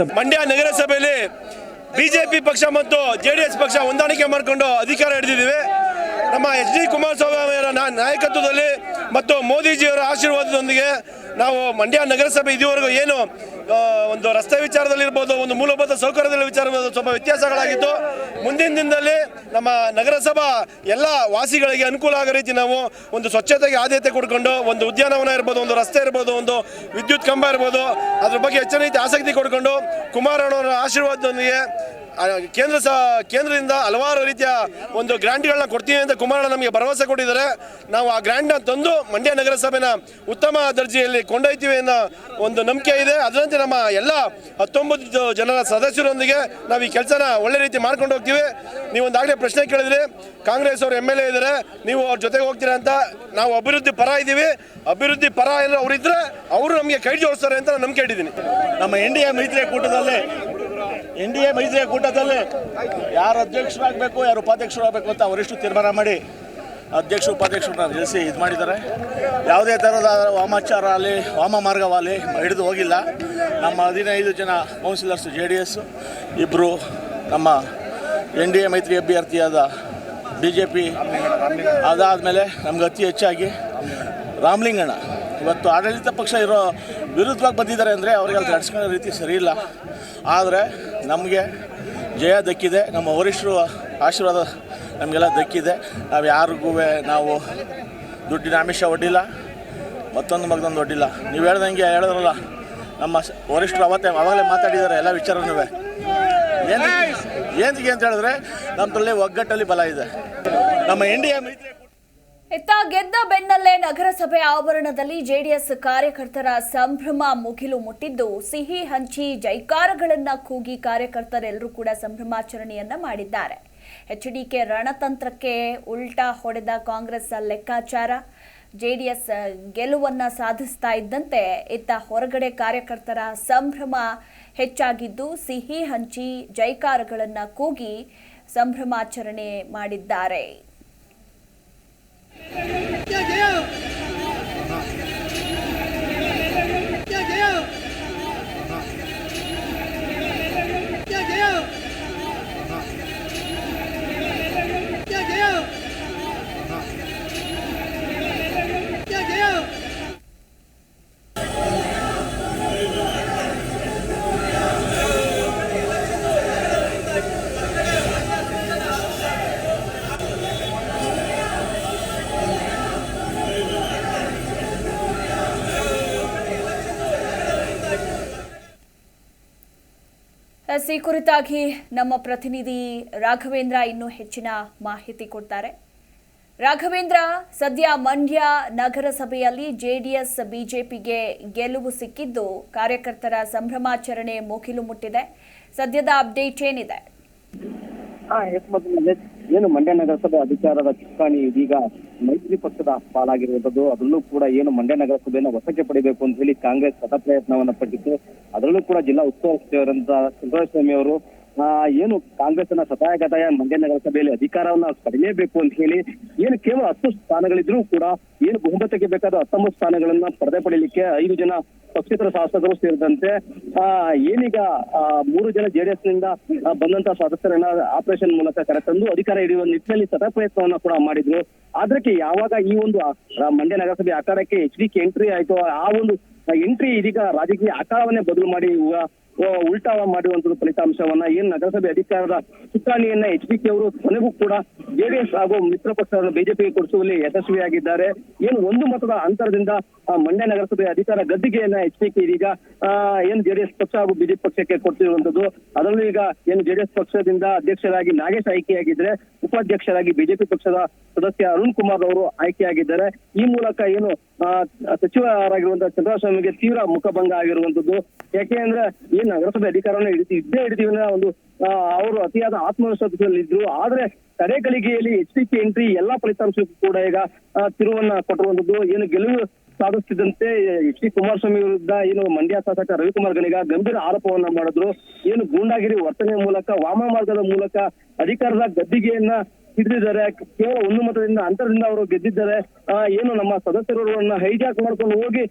ಅಂತ. ಮಂಡ್ಯ ನಗರಸಭೆಯಲ್ಲಿ ಬಿಜೆಪಿ ಪಕ್ಷ ಮತ್ತು ಜೆ ಡಿ ಎಸ್ ಪಕ್ಷ ಹೊಂದಾಣಿಕೆ ಮಾಡಿಕೊಂಡು ಅಧಿಕಾರ ಹಿಡಿದಿದ್ದೀವಿ. ನಮ್ಮ ಎಚ್ ಡಿ ಕುಮಾರಸ್ವಾಮಿ ಅವರ ನಾಯಕತ್ವದಲ್ಲಿ ಮತ್ತು ಮೋದಿಜಿಯವರ ಆಶೀರ್ವಾದದೊಂದಿಗೆ ನಾವು ಮಂಡ್ಯ ನಗರಸಭೆ ಇದುವರೆಗೂ ಏನು ಒಂದು ರಸ್ತೆ ವಿಚಾರದಲ್ಲಿರ್ಬೋದು ಒಂದು ಮೂಲಭೂತ ಸೌಕರ್ಯದಲ್ಲಿ ವಿಚಾರದಲ್ಲಿ ಸ್ವಲ್ಪ ವ್ಯತ್ಯಾಸಗಳಾಗಿತ್ತು. ಮುಂದಿನ ದಿನದಲ್ಲಿ ನಮ್ಮ ನಗರಸಭಾ ಎಲ್ಲ ವಾಸಿಗಳಿಗೆ ಅನುಕೂಲ ಆಗೋ ರೀತಿ ನಾವು ಒಂದು ಸ್ವಚ್ಛತೆಗೆ ಆದ್ಯತೆ ಕೊಡ್ಕೊಂಡು ಒಂದು ಉದ್ಯಾನವನ ಇರ್ಬೋದು, ಒಂದು ರಸ್ತೆ ಇರ್ಬೋದು, ಒಂದು ವಿದ್ಯುತ್ ಕಂಬ ಇರ್ಬೋದು, ಅದ್ರ ಬಗ್ಗೆ ಹೆಚ್ಚಿನ ರೀತಿ ಆಸಕ್ತಿ ಕೊಡ್ಕೊಂಡು ಕುಮಾರಣ್ಣವರ ಆಶೀರ್ವಾದದೊಂದಿಗೆ ಕೇಂದ್ರ ಸಹ ಕೇಂದ್ರದಿಂದ ಹಲವಾರು ರೀತಿಯ ಒಂದು ಗ್ರಾಂಟ್ಗಳನ್ನ ಕೊಡ್ತೀವಿ ಅಂತ ಕುಮಾರಣ್ಣ ನಮಗೆ ಭರವಸೆ ಕೊಟ್ಟಿದ್ದಾರೆ. ನಾವು ಆ ಗ್ರಾಂಟ್ನ ತಂದು ಮಂಡ್ಯ ನಗರಸಭೆನ ಉತ್ತಮ ದರ್ಜೆಯಲ್ಲಿ ಕೊಂಡೊಯ್ತೀವಿ ಅನ್ನೋ ಒಂದು ನಂಬಿಕೆ ಇದೆ. ಅದರಂತೆ ನಮ್ಮ ಎಲ್ಲ ಹತ್ತೊಂಬತ್ತು ಜನರ ಸದಸ್ಯರೊಂದಿಗೆ ನಾವು ಈ ಕೆಲಸನ ಒಳ್ಳೆ ರೀತಿ ಮಾಡ್ಕೊಂಡು ಹೋಗ್ತೀವಿ. ನೀವು ಒಂದಾಗಲೇ ಪ್ರಶ್ನೆ ಕೇಳಿದ್ರಿ. ಕಾಂಗ್ರೆಸ್ ಅವರು ಎಂ ಎಲ್ ಎ ಇದ್ದಾರೆ ನೀವು ಅವ್ರ ಜೊತೆಗೆ ಹೋಗ್ತೀರಾ ಅಂತ ನಾವು ಅಭಿವೃದ್ಧಿ ಪರ ಇದ್ದೀವಿ. ಅಭಿವೃದ್ಧಿ ಪರ ಎಲ್ಲ ಅವರಿದ್ರೆ ಅವರು ನಮಗೆ ಕೈ ಜೋಡಿಸ್ತಾರೆ ಅಂತ ನಾನು ನಂಬಿಕೆ ಇಟ್ಟಿದ್ದೀನಿ. ನಮ್ಮ ಎನ್ ಡಿ ಎ ಮೈತ್ರಿಯ ಕೂಟದಲ್ಲಿ ಎನ್ ಡಿ ಎ ಮೈತ್ರಿಯ ಕೂಟದಲ್ಲಿ ಯಾರು ಅಧ್ಯಕ್ಷರಾಗಬೇಕು, ಯಾರು ಉಪಾಧ್ಯಕ್ಷರಾಗಬೇಕು ಅಂತ ಅವರಿಷ್ಟು ತೀರ್ಮಾನ ಮಾಡಿ ಅಧ್ಯಕ್ಷ ಉಪಾಧ್ಯಕ್ಷರನ್ನ ನಿಲ್ಲಿಸಿ ಇದು ಮಾಡಿದ್ದಾರೆ. ಯಾವುದೇ ಥರದ ವಾಮಾಚಾರ ಆಗಲಿ, ವಾಮ ಮಾರ್ಗವಾಗಲಿ ಹಿಡಿದು ಹೋಗಿಲ್ಲ. ನಮ್ಮ ಹದಿನೈದು ಜನ ಕೌನ್ಸಿಲರ್ಸ್, ಜೆ ಡಿ ಎಸ್ ಇಬ್ಬರು ನಮ್ಮ ಎನ್ ಡಿ ಎ ಮೈತ್ರಿ ಅಭ್ಯರ್ಥಿಯಾದ ಬಿ ಜೆ ಪಿ ಅದಾದಮೇಲೆ ನಮ್ಗೆ ಅತಿ ಹೆಚ್ಚಾಗಿ ರಾಮಲಿಂಗಣ್ಣ. ಇವತ್ತು ಆಡಳಿತ ಪಕ್ಷ ಇರೋ ವಿರುದ್ಧವಾಗಿ ಬಂದಿದ್ದಾರೆ ಅಂದರೆ ಅವರಿಗೆ ಅಲ್ಲಿ ನಡ್ಸ್ಕೊಳ್ಳೋ ರೀತಿ ಸರಿ ಇಲ್ಲ. ಆದರೆ ನಮಗೆ ಜಯ ದಕ್ಕಿದೆ. ನಮ್ಮ ವರಿಷ್ಠರು ಆಶೀರ್ವಾದ ನಮಗೆಲ್ಲ ದಕ್ಕಿದೆ. ನಾವು ಯಾರಿಗೂ ನಾವು ದುಡ್ಡಿನ ಆಮಿಷ ಒಡ್ಡಿಲ್ಲ. ಮತ್ತೊಂದು ಮಗದೊಂದು ಒಡ್ಡಿಲ್ಲ. ನೀವು ಹೇಳ್ದಂಗೆ ಹೇಳಿದ್ರಲ್ಲ, ನಮ್ಮ ವರಿಷ್ಠರು ಅವತ್ತೇ ಅವಾಗಲೇ ಮಾತಾಡಿದ್ದಾರೆ ಎಲ್ಲ ವಿಚಾರನೂ. ಏನು ಏನಕ್ಕೆ ಅಂತ ಹೇಳಿದ್ರೆ ನಮ್ಮದ್ರಲ್ಲಿ ಒಗ್ಗಟ್ಟಲ್ಲಿ ಬಲ ಇದೆ. ನಮ್ಮ ಇಂಡಿಯಾ ಮೈತ್ರಿ ಇತ್ತ ಗೆದ್ದ ಬೆನ್ನಲ್ಲೇ ನಗರಸಭೆ ಆವರಣದಲ್ಲಿ ಜೆಡಿಎಸ್ ಕಾರ್ಯಕರ್ತರ ಸಂಭ್ರಮ ಮುಗಿಲು ಮುಟ್ಟಿದ್ದು, ಸಿಹಿ ಹಂಚಿ ಜೈಕಾರಗಳನ್ನ ಕೂಗಿ ಕಾರ್ಯಕರ್ತರೆಲ್ಲರೂ ಕೂಡ ಸಂಭ್ರಮಾಚರಣೆಯನ್ನ ಮಾಡಿದ್ದಾರೆ. ಎಚ್ಡಿಕೆ ರಣತಂತ್ರಕ್ಕೆ ಉಲ್ಟಾ ಹೊಡೆದ ಕಾಂಗ್ರೆಸ್ ಲೆಕ್ಕಾಚಾರ. ಜೆಡಿಎಸ್ ಗೆಲುವನ್ನ ಸಾಧಿಸ್ತಾ ಇದ್ದಂತೆ ಇತ್ತ ಹೊರಗಡೆ ಕಾರ್ಯಕರ್ತರ ಸಂಭ್ರಮ ಹೆಚ್ಚಾಗಿದ್ದು, ಸಿಹಿ ಹಂಚಿ ಜೈಕಾರಗಳನ್ನ ಕೂಗಿ ಸಂಭ್ರಮಾಚರಣೆ ಮಾಡಿದ್ದಾರೆ. ಎಸ್, ಕುರಿತಾಗಿ ನಮ್ಮ ಪ್ರತಿನಿಧಿ ರಾಘವೇಂದ್ರ ಇನ್ನೂ ಹೆಚ್ಚಿನ ಮಾಹಿತಿ ಕೊಡ್ತಾರೆ. ರಾಘವೇಂದ್ರ ಸದ್ಯ ಮಂಡ್ಯ ನಗರಸಭೆಯಲ್ಲಿ ಜೆಡಿಎಸ್ ಬಿಜೆಪಿಗೆ ಗೆಲುವು ಸಿಕ್ಕಿದ್ದು ಕಾರ್ಯಕರ್ತರ ಸಂಭ್ರಮಾಚರಣೆ ಮುಗಿಲು ಮುಟ್ಟಿದೆ. ಸದ್ಯದ ಅಪ್ಡೇಟ್ ಏನಿದೆ? ಹಾ ಏನು ಮಂಡ್ಯ ನಗರಸಭೆ ಅಧಿಕಾರದ ಚುಕ್ಕಾಣಿ ಇದೀಗ ಮೈತ್ರಿ ಪಕ್ಷದ ಪಾಲಾಗಿರುವಂತದ್ದು ಅದರಲ್ಲೂ ಕೂಡ ಏನು ಮಂಡ್ಯ ನಗರಸಭೆಯನ್ನು ವಶಕ್ಕೆ ಪಡಿಬೇಕು ಅಂತ ಹೇಳಿ ಕಾಂಗ್ರೆಸ್ ಸತ ಪ್ರಯತ್ನವನ್ನ ಪಟ್ಟಿತ್ತು. ಅದರಲ್ಲೂ ಕೂಡ ಜಿಲ್ಲಾ ಉಸ್ತುವಾರಿ ಸಚಿವರಂತ ಸ್ವಾಮಿ ಅವರು ಏನು ಕಾಂಗ್ರೆಸ್ ಅನ್ನ ಸತಾಯಗತಾಯ ಮಂಡ್ಯ ನಗರಸಭೆಯಲ್ಲಿ ಅಧಿಕಾರವನ್ನ ಪಡೆಯಲೇಬೇಕು ಅಂತ ಹೇಳಿ ಏನು ಕೇವಲ ಹತ್ತು ಸ್ಥಾನಗಳಿದ್ರೂ ಕೂಡ ಏನು ಬಹುಮತಕ್ಕೆ ಬೇಕಾದ ಹತ್ತೊಂಬತ್ತು ಸ್ಥಾನಗಳನ್ನ ಪಡೆದ ಪಡೀಲಿಕ್ಕೆ ಐದು ಜನ ಪಕ್ಷೇತರ ಶಾಸಕರು ಸೇರಿದಂತೆ ಆ, ಏನೀಗ ಮೂರು ಜನ ಜೆಡಿಎಸ್ನಿಂದ ಬಂದಂತಹ ಬಂದಂತ ಸದಸ್ಯರನ್ನ ಆಪರೇಷನ್ ಮೂಲಕ ಕರೆತಂದು ಅಧಿಕಾರ ಹಿಡಿಯುವ ನಿಟ್ಟಿನಲ್ಲಿ ಸತ ಪ್ರಯತ್ನವನ್ನ ಕೂಡ ಮಾಡಿದ್ರು. ಆದ್ರಕ್ಕೆ ಯಾವಾಗ ಈ ಒಂದು ಮಂಡ್ಯ ನಗರಸಭೆ ಆಕಾರಕ್ಕೆ ಎಚ್ ಡಿ ಕೆ ಎಂಟ್ರಿ ಆಯ್ತು ಆ ಒಂದು ಎಂಟ್ರಿ ಇದೀಗ ರಾಜಕೀಯ ಆಕಾರವನ್ನೇ ಬದಲು ಮಾಡಿ ಉಲ್ಟಾವ ಮಾಡಿರುವಂತದ್ದು ಫಲಿತಾಂಶವನ್ನ ಏನ್ ನಗರಸಭೆ ಅಧಿಕಾರದ ಚುಕ್ಕಾಣಿಯನ್ನ ಎಚ್ ಡಿ ಕೆ ಅವರು ಕೊನೆಗೂ ಕೂಡ ಜೆಡಿಎಸ್ ಹಾಗೂ ಮಿತ್ರ ಪಕ್ಷವನ್ನು ಬಿಜೆಪಿಗೆ ಕೊಡಿಸುವಲ್ಲಿ ಯಶಸ್ವಿಯಾಗಿದ್ದಾರೆ. ಏನು ಒಂದು ಮತದ ಅಂತರದಿಂದ ಮಂಡ್ಯ ನಗರಸಭೆ ಅಧಿಕಾರ ಗದ್ದಿಗೆಯನ್ನ ಎಚ್ ಡಿ ಕೆ ಇದೀಗ ಏನು ಜೆಡಿಎಸ್ ಪಕ್ಷ ಹಾಗೂ ಬಿಜೆಪಿ ಪಕ್ಷಕ್ಕೆ ಕೊಡ್ತಿರುವಂತದ್ದು, ಅದರಲ್ಲೂ ಈಗ ಏನು ಜೆಡಿಎಸ್ ಪಕ್ಷದಿಂದ ಅಧ್ಯಕ್ಷರಾಗಿ ನಾಗೇಶ್ ಆಯ್ಕೆಯಾಗಿದ್ರೆ, ಉಪಾಧ್ಯಕ್ಷರಾಗಿ ಬಿಜೆಪಿ ಪಕ್ಷದ ಸದಸ್ಯ ಅರುಣ್ ಕುಮಾರ್ ಅವರು ಆಯ್ಕೆಯಾಗಿದ್ದಾರೆ. ಈ ಮೂಲಕ ಏನು ಸಚಿವರಾಗಿರುವಂತಹ ಚಂದ್ರಸ್ವಾಮಿಗೆ ತೀವ್ರ ಮುಖಭಂಗ ಆಗಿರುವಂತದ್ದು. ಯಾಕೆ ಅಂದ್ರೆ ನಗರಸಭೆ ಅಧಿಕಾರವನ್ನು ಹಿಡಿದು ಇದ್ದೇ ಹಿಡಿದೀವಿ ಅನ್ನೋ ಒಂದು ಅವರು ಅತಿಯಾದ ಆತ್ಮವಿಶ್ವಾಸದಲ್ಲಿ ಇದ್ರು ಆದ್ರೆ ಕಡೆ ಗಳಿಗೆಯಲ್ಲಿ ಎಚ್ ಡಿ ಕೆ ಎಂಟ್ರಿ ಎಲ್ಲಾ ಫಲಿತಾಂಶಕ್ಕೂ ಕೂಡ ಈಗ ತಿರುವನ್ನ ಕೊಟ್ಟಿರುವಂತದ್ದು ಏನು ಗೆಲುವು ಸಾಧಿಸ್ತಿದ್ದಂತೆ, ಎಚ್ ಡಿ ಕುಮಾರಸ್ವಾಮಿ ವಿರುದ್ಧ ಏನು ಮಂಡ್ಯ ಶಾಸಕ ರವಿಕುಮಾರ್ ಗಣಿಗ ಗಂಭೀರ ಆರೋಪವನ್ನ ಮಾಡಿದ್ರು. ಏನು ಗೂಂಡಾಗಿರಿ ವರ್ತನೆ ಮೂಲಕ ವಾಮ ಮಾರ್ಗದ ಮೂಲಕ ಅಧಿಕಾರದ ಗದ್ದಿಗೆಯನ್ನ ಹಿಡಿದಿದ್ದಾರೆ ಕೇವಲ ಒಂದು ಮತದಿಂದ ಅಂತರದಿಂದ ಅವರು ಗೆದ್ದಿದ್ದಾರೆ. ಏನು ನಮ್ಮ ಸದಸ್ಯರುಗಳನ್ನ ಹೈಜಾಕ್ ಮಾಡ್ಕೊಂಡು ಹೋಗಿ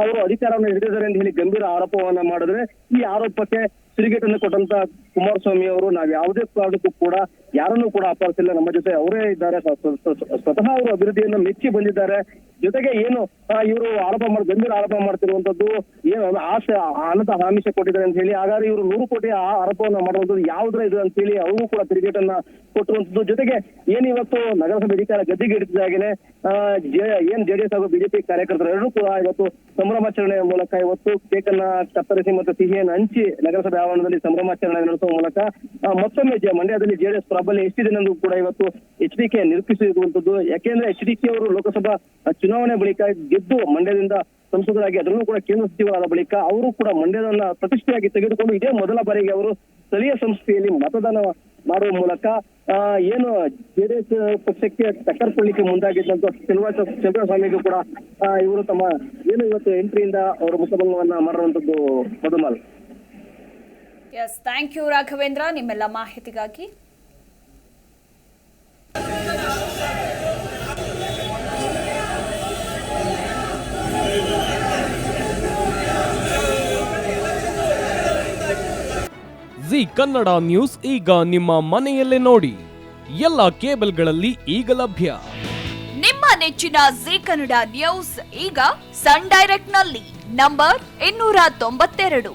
ಅವರು ಅಧಿಕಾರವನ್ನು ಹಿಡಿದಿದ್ದಾರೆ ಅಂತ ಹೇಳಿ ಗಂಭೀರ ಆರೋಪವನ್ನ ಮಾಡಿದ್ರೆ ಈ ಆರೋಪಕ್ಕೆ ತಿರುಗೇಟನ್ನು ಕೊಟ್ಟಂತ ಕುಮಾರಸ್ವಾಮಿ ಅವರು, ನಾವ್ ಯಾವುದೇ ಕಾರಣಕ್ಕೂ ಕೂಡ ಯಾರನ್ನೂ ಕೂಡ ಅಪಹರಿಸಿಲ್ಲ ನಮ್ಮ ಜೊತೆ ಅವರೇ ಇದ್ದಾರೆ. ಸ್ವ- ಸ್ವ- ಸ್ವ- ಸ್ವತಃ ಅವರು ಅಭಿವೃದ್ಧಿಯನ್ನು ಮೆಚ್ಚಿ ಬಂದಿದ್ದಾರೆ. ಜೊತೆಗೆ ಏನು ಇವರು ಆರೋಪ ಮಾಡಿ, ಗಂಭೀರ ಆರೋಪ ಮಾಡ್ತಿರುವಂತದ್ದು ಏನು, ಆಸೆ, ಅನಂತ ಆಮಿಷ ಕೊಟ್ಟಿದ್ದಾರೆ ಅಂತ ಹೇಳಿ, ಹಾಗಾದ್ರೆ ಇವರು ನೂರು ಕೋಟಿ ಆ ಆರೋಪವನ್ನು ಮಾಡುವಂತದ್ದು ಯಾವುದ್ರ ಇದು ಅಂತ ಹೇಳಿ ಅವ್ರಿಗೂ ಕೂಡ ತಿರುಗೇಟನ್ನ ಕೊಟ್ಟಿರುವಂತದ್ದು. ಜೊತೆಗೆ ಏನ್ ಇವತ್ತು ನಗರಸಭೆ ಅಧಿಕಾರ ಗದ್ದಿಗೆ ಹಿಡಿದಾಗೇನೆ ಏನ್ ಜೆಡಿಎಸ್ ಹಾಗೂ ಬಿಜೆಪಿ ಕಾರ್ಯಕರ್ತರು ಎರಡೂ ಕೂಡ ಇವತ್ತು ಸಂಭ್ರಮಾಚರಣೆಯ ಮೂಲಕ ಇವತ್ತು ಕೇಕ್ ಅನ್ನ ಕತ್ತರಿಸಿ ಮತ್ತು ಸಿಹಿಯನ್ನು ಹಂಚಿ ನಗರಸಭೆ ಆವರಣದಲ್ಲಿ ಸಂಭ್ರಮಾಚರಣೆ ನಡೆಸುವ ಮೂಲಕ ಮತ್ತೊಮ್ಮೆ ಮಂಡ್ಯದಲ್ಲಿ ಜೆಡಿಎಸ್ ಪ್ರಾಬಲ್ಯ ಎಷ್ಟಿದೆ ಎಂದು ಕೂಡ ಇವತ್ತು ಎಚ್ ಡಿ ಕೆ ನಿರೂಪಿಸಿರುವಂತದ್ದು. ಯಾಕೆಂದ್ರೆ ಎಚ್ ಡಿ ಕೆ ಅವರು ಲೋಕಸಭಾ ಚುನಾವಣೆ ಬಳಿಕ ಗೆದ್ದು ಮಂಡ್ಯದಿಂದ ಸಂಸದರಾಗಿ, ಅದರಲ್ಲೂ ಕೂಡ ಕೇಂದ್ರ ಸಚಿವರಾದ ಬಳಿಕ ಅವರು ಕೂಡ ಮಂಡ್ಯದನ್ನ ಪ್ರತಿಷ್ಠೆಯಾಗಿ ತೆಗೆದುಕೊಂಡು ಇದೇ ಮೊದಲ ಬಾರಿಗೆ ಅವರು ಸ್ಥಳೀಯ ಸಂಸ್ಥೆಯಲ್ಲಿ ಮತದಾನ ಮಾಡುವ ಮೂಲಕ ಏನು ಜೆಡಿಎಸ್ ಪಕ್ಷಕ್ಕೆ ಟಕ್ಕರ್ ಕೊಡ್ಲಿಕ್ಕೆ ಮುಂದಾಗಿದ್ದಂತ ಶ್ರೀನಿವಾಸ ಚಂದ್ರಸ್ವಾಮಿಗೂ ಕೂಡ ಇವರು ತಮ್ಮ ಏನು ಇವತ್ತು ಎಂಟ್ರಿಯಿಂದ ಅವರು ಮುಖಭಂಗವನ್ನ ಮಾಡಿರುವಂತದ್ದು ಮಧುಮಲ್ ಎಸ್ ಥ್ಯಾಂಕ್ ಯು ರಾಘವೇಂದ್ರ ನಿಮ್ಮೆಲ್ಲ ಮಾಹಿತಿಗಾಗಿ. ಜಿ ಕನ್ನಡ ನ್ಯೂಸ್ ಈಗ ನಿಮ್ಮ ಮನೆಯಲ್ಲೇ ನೋಡಿ. ಎಲ್ಲ ಕೇಬಲ್ಗಳಲ್ಲಿ ಈಗ ಲಭ್ಯ. ನಿಮ್ಮ ನೆಚ್ಚಿನ ಜಿ ಕನ್ನಡ ನ್ಯೂಸ್ ಈಗ ಸನ್ ಡೈರೆಕ್ಟ್ನಲ್ಲಿ ನಂಬರ್ ಇನ್ನೂರ ತೊಂಬತ್ತೆರಡು.